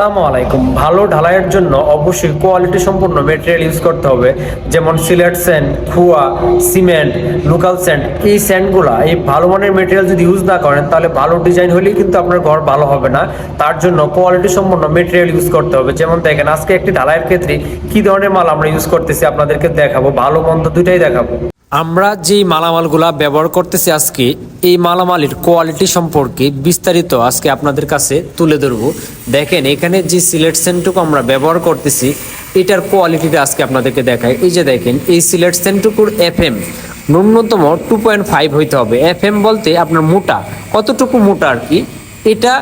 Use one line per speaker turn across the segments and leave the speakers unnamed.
আসসালামু আলাইকুম। ভালো ঢালাইয়ের জন্য অবশ্যই কোয়ালিটি সম্পূর্ণ মেটেরিয়াল ইউজ করতে হবে। যেমন সিলেট স্যান্ড খুয়া সিমেন্ট লোকাল স্যান্ড এই স্যান্ডগুলা এই ভালো মানের মেটেরিয়াল যদি ইউজ না করেন, তাহলে ভালো ডিজাইন হলেই কিন্তু আপনার ঘর ভালো হবে না। তার জন্য কোয়ালিটি সম্পূর্ণ মেটেরিয়াল ইউজ করতে হবে। যেমন দেখেন, আজকে একটি ঢালাইয়ের ক্ষেত্রে কি ধরনের মাল আমরা ইউজ করতেছি আপনাদেরকে দেখাবো। ভালো মন্দ দুইটাই দেখাবো। আমরা যেই মালামালগুলা ব্যবহার করতেছি আজকে, এই মালামালের কোয়ালিটি সম্পর্কে বিস্তারিত আজকে আপনাদের কাছে তুলে ধরবো। দেখেন, এখানে যে সিলেট সেন্টুকু আমরা ব্যবহার করতেছি, এটার কোয়ালিটিটা আজকে আপনাদেরকে দেখাই। এই যে দেখেন, এই সিলেট সেন্টুকুর এফ এম ন্যূনতম টু পয়েন্ট ফাইভ হইতে হবে। এফ এম বলতে আপনার মোটা, কতটুকু মোটা আর কি, এটা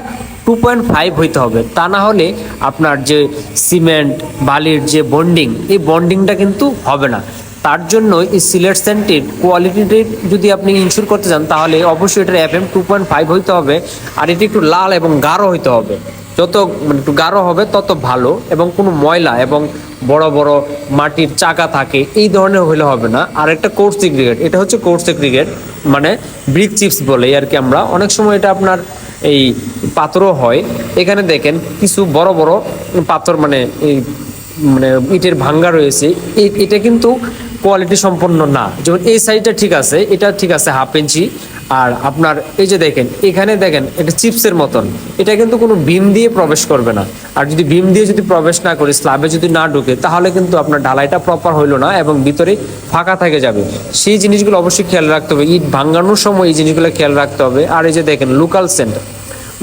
টু পয়েন্ট ফাইভ হইতে হবে। তা না হলে আপনার যে সিমেন্ট, বালির যে বন্ডিং এই বন্ডিংটা কিন্তু হবে না। তার জন্য এই সিলেট সেন্টের কোয়ালিটিটি যদি আপনি ইনশিওর করতে চান, তাহলে অবশ্যই এটার F M two point five হইতে হবে, আর এটি একটু লাল এবং গাঢ় হইতে হবে। যত মানে একটু গাঢ় হবে, তত ভালো এবং কোনো ময়লা এবং বড় বড় মাটির চাকা থাকে, এই ধরনের হলে হবে না। আর একটা কোর্স ক্রিকেট এটা হচ্ছে কোর্স ক্রিকেট মানে ব্রিক চিপস বলে আর কি আমরা। অনেক সময় এটা আপনার এই পাথরও হয়। এখানে দেখেন কিছু বড় বড় পাথর মানে এই মানে ইটের ভাঙ্গা রয়েছে। এটা কিন্তু কোয়ালিটি সম্পন্ন না। যেমন এই সাইডটা ঠিক আছে, এটা ঠিক আছে হাফ ইঞ্চি। আর আপনার এই যে দেখেন, এখানে দেখেন, এটা চিপসের মতন। এটা কিন্তু কোনো বিম দিয়ে প্রবেশ করবে না। আর যদি বিম দিয়ে যদি প্রবেশ না করি স্ল্যাবে যদি না ঢুকে, তাহলে কিন্তু আপনার ঢালাইটা প্রপার হইল না এবং ভিতরে ফাঁকা থেকে যাবে। সেই জিনিসগুলো অবশ্যই খেয়াল রাখতে হবে। ইট ভাঙ্গানোর সময় এই জিনিসগুলো খেয়াল রাখতে হবে। আর এই যে দেখেন লোকাল সেন্টার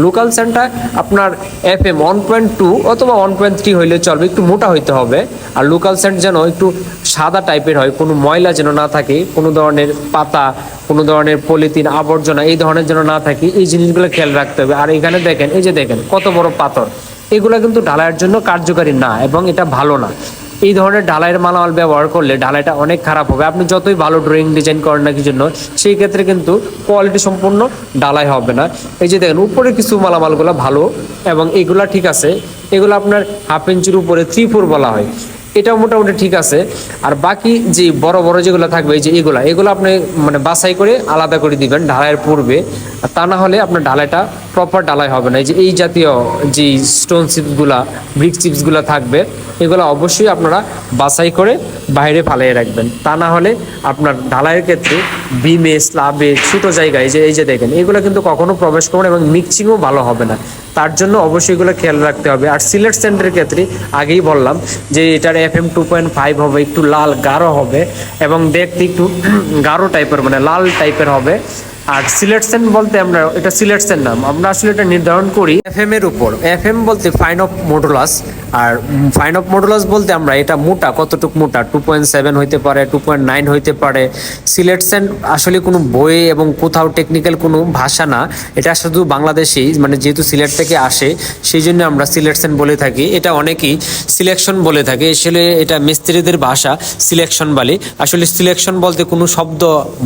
লোকাল স্যান্ডটা আপনার F M one point two অথবা ওয়ান পয়েন্ট থ্রি হইলে চলবে, একটু মোটা হইতে হবে। আর লোকাল স্যান্ড যেন একটু সাদা টাইপের হয়, কোনো ময়লা যেন না থাকে, কোনো ধরনের পাতা, কোনো ধরনের পলিথিন, আবর্জনা, এই ধরনের যেন না থাকে, এই জিনিসগুলো খেয়াল রাখতে হবে। আর এখানে দেখেন, এই যে দেখেন, কত বড় পাথর। এগুলো কিন্তু ঢালাইয়ের জন্য কার্যকারী না, এবং এটা ভালো না। এই ধরনের ঢালাইয়ের মালামাল ব্যবহার করলে ঢালাইটা অনেক খারাপ হবে। আপনি যতই ভালো ড্রয়িং ডিজাইন করেন না কি জন্য সেই ক্ষেত্রে কিন্তু কোয়ালিটি সম্পূর্ণ ঢালাই হবে না। এই যে দেখেন, উপরে কিছু মালামালগুলো ভালো এবং এগুলা ঠিক আছে। এগুলো আপনার হাফ ইঞ্চির উপরে থ্রি ফোর বলা হয়। এটাও মোটামুটি ঠিক আছে। আর বাকি যে বড় বড় যেগুলো থাকবে যে এগুলা, এগুলো আপনি মানে বাছাই করে আলাদা করে দিবেন ঢালাইয়ের পূর্বে। তা না হলে আপনার ঢালাইটা প্রপার ঢালাই হবে না। এই যে এই জাতীয় যে স্টোন চিপসগুলা ব্রিক চিপসগুলো থাকবে, এগুলো অবশ্যই আপনারা বাছাই করে বাইরে ফালিয়ে রাখবেন। তা না হলে আপনার ঢালাইয়ের ক্ষেত্রে বিমে স্লাবে ছোটো জায়গায় যে, এই যে দেখেন, এগুলো কিন্তু কখনো প্রবেশ করবে এবং মিক্সিংও ভালো হবে না। তার জন্য অবশ্যই এগুলো খেয়াল রাখতে হবে। আর সিলেট সেন্টের ক্ষেত্রে আগেই বললাম যে এটার F M two point five হবে, একটু লাল গাঢ় হবে এবং দেখতে একটু গাঢ় টাইপের মানে লাল টাইপের হবে। আর সিলেকশন বলতে আমরা, এটা সিলেকশন নাম। আমরা আসলে এটা নির্ধারণ করি এফ এম এর উপর। এফ এম বলতে ফাইন অফ মডুলাস আর ফাইন অফ মডুলাস বলতে আমরা এটা মোটা, কতটুকু মোটা? টু পয়েন্ট সেভেন হইতে পারে টু পয়েন্ট নাইন হইতে পারে। সিলেকশন আসলে কোনো বই এবং কোথাও টেকনিক্যাল কোনো ভাষা না। এটা শুধু বাংলাদেশেই মানে যেহেতু সিলেট থেকে আসে, সেই জন্য আমরা সিলেকশন বলে থাকি। এটা অনেকেই সিলেকশন বলে থাকে। আসলে এটা মিস্ত্রিদের ভাষা সিলেকশন বলে। আসলে সিলেকশন বলতে কোনো শব্দ,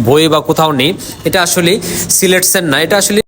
বই বা কোথাও নেই। এটা আসলে সিলেকশন না এটা আসলে